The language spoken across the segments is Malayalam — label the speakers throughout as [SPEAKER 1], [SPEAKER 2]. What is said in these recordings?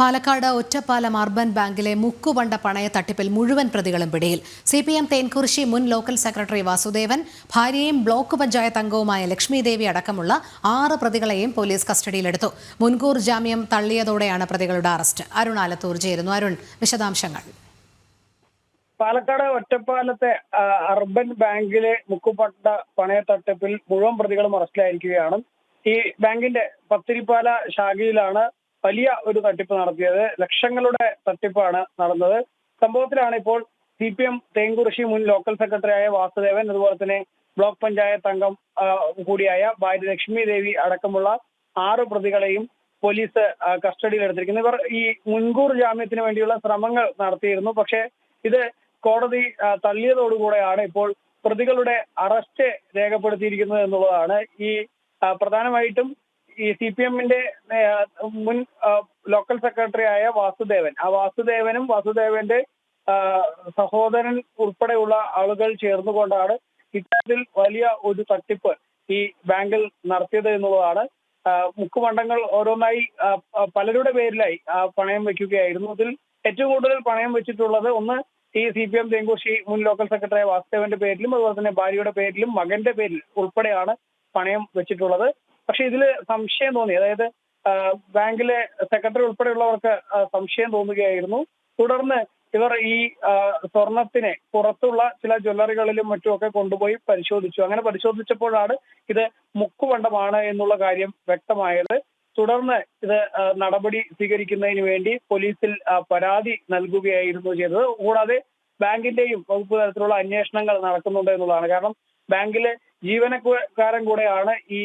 [SPEAKER 1] പാലക്കാട് ഒറ്റപ്പാലം അർബൻ ബാങ്കിലെ മുക്കുവണ്ട പണയ തട്ടിപ്പിൽ മുഴുവൻ പ്രതികളും പിടിയിൽ. സി പി എം തേൻകുറിശി മുൻ ലോക്കൽ സെക്രട്ടറി വാസുദേവൻ ഭാര്യയും ബ്ലോക്ക് പഞ്ചായത്ത് അംഗവുമായ ലക്ഷ്മിദേവി അടക്കമുള്ള ആറ് പ്രതികളെയും പോലീസ് കസ്റ്റഡിയിലെടുത്തു. മുൻകൂർ ജാമ്യം തള്ളിയതോടെയാണ് പ്രതികളുടെ അറസ്റ്റ്. അരുൺ ആലത്തൂർ ചേരുന്നു. അരുൺ വിശദാംശങ്ങൾ.
[SPEAKER 2] പാലക്കാട് ഒറ്റപ്പാലത്തെ അർബൻ ബാങ്കിലെ മുക്കുപട്ട പണയ തട്ടിപ്പിൽ മുഴുവൻ പ്രതികളും അറസ്റ്റിലായിരിക്കുകയാണ്. ഈ ബാങ്കിന്റെ പത്തിരിപ്പാല ശാഖയിലാണ് വലിയ ഒരു തട്ടിപ്പ് നടത്തിയത് ലക്ഷങ്ങളുടെ തട്ടിപ്പാണ് നടന്നത്. സംഭവത്തിലാണ് ഇപ്പോൾ സി പി എം തേങ്കുറിശി മുൻ ലോക്കൽ സെക്രട്ടറിയായ വാസുദേവൻ അതുപോലെ തന്നെ ബ്ലോക്ക് പഞ്ചായത്ത് അംഗം കൂടിയായ ഭാര്യ ലക്ഷ്മി ദേവി അടക്കമുള്ള ആറ് പ്രതികളെയും പോലീസ് കസ്റ്റഡിയിൽ എടുത്തിരിക്കുന്നു. ഇവർ ഈ മുൻകൂർ ജാമ്യത്തിന് വേണ്ടിയുള്ള ശ്രമങ്ങൾ നടത്തിയിരുന്നു. പക്ഷേ ഇത് കോടതി തള്ളിയതോടുകൂടെയാണ് ഇപ്പോൾ പ്രതികളുടെ അറസ്റ്റ് രേഖപ്പെടുത്തിയിരിക്കുന്നത് എന്നുള്ളതാണ്. ഈ പ്രധാനമായിട്ടും ഈ സി പി എമ്മിന്റെ മുൻ ലോക്കൽ സെക്രട്ടറി ആയ വാസുദേവൻ. ആ വാസുദേവനും വാസുദേവന്റെ സഹോദരൻ ഉൾപ്പെടെയുള്ള ആളുകൾ ചേർന്നുകൊണ്ടാണ് ഇത്തരത്തിൽ വലിയ ഒരു തട്ടിപ്പ് ഈ ബാങ്കിൽ നടത്തിയത് എന്നുള്ളതാണ്. മുക്കുമണ്ടങ്ങൾ ഓരോന്നായി പലരുടെ പേരിലായി ആ, പണയം വെക്കുകയായിരുന്നു അതിൽ ഏറ്റവും കൂടുതൽ പണയം വെച്ചിട്ടുള്ളത് ഒന്ന് ഈ സി പി എം തെങ്കുശി മുൻ ലോക്കൽ സെക്രട്ടറി വാസുദേവന്റെ പേരിലും അതുപോലെ തന്നെ ഭാര്യയുടെ പേരിലും മകന്റെ പേരിൽ ഉൾപ്പെടെയാണ് പണയം വെച്ചിട്ടുള്ളത്. പക്ഷെ ഇതിൽ സംശയം തോന്നി. അതായത് ബാങ്കിലെ സെക്രട്ടറി ഉൾപ്പെടെയുള്ളവർക്ക് സംശയം തോന്നുകയായിരുന്നു. തുടർന്ന് ഇവർ ഈ സ്വർണത്തിനെ പുറത്തുള്ള ചില ജ്വല്ലറികളിലും മറ്റുമൊക്കെ കൊണ്ടുപോയി പരിശോധിച്ചു. അങ്ങനെ പരിശോധിച്ചപ്പോഴാണ് ഇത് മുക്കുവണ്ടമാണ് എന്നുള്ള കാര്യം വ്യക്തമായത്. തുടർന്ന് ഇത് നടപടി സ്വീകരിക്കുന്നതിന് വേണ്ടി പോലീസിൽ പരാതി നൽകുകയായിരുന്നു ചെയ്തത്. കൂടാതെ ബാങ്കിന്റെയും വകുപ്പ് തലത്തിലുള്ള അന്വേഷണങ്ങൾ നടക്കുന്നുണ്ട് എന്നുള്ളതാണ്. കാരണം ബാങ്കിലെ ജീവനക്കാരൻ കൂടെയാണ് ഈ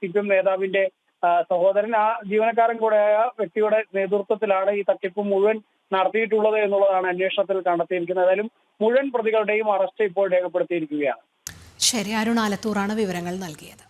[SPEAKER 2] സി പി എം നേതാവിന്റെ സഹോദരൻ. ആ ജീവനക്കാരൻ കൂടെയായ വ്യക്തിയുടെ നേതൃത്വത്തിലാണ് ഈ തട്ടിപ്പ് മുഴുവൻ നടത്തിയിട്ടുള്ളത് എന്നുള്ളതാണ് അന്വേഷണത്തിൽ കണ്ടെത്തിയിരിക്കുന്നത്. ഏതായാലും മുഴുവൻ പ്രതികളുടെയും അറസ്റ്റ് ഇപ്പോൾ രേഖപ്പെടുത്തിയിരിക്കുകയാണ്.
[SPEAKER 1] ശരി അരുൺ ആലത്തൂറാണ് വിവരങ്ങൾ നൽകിയത്.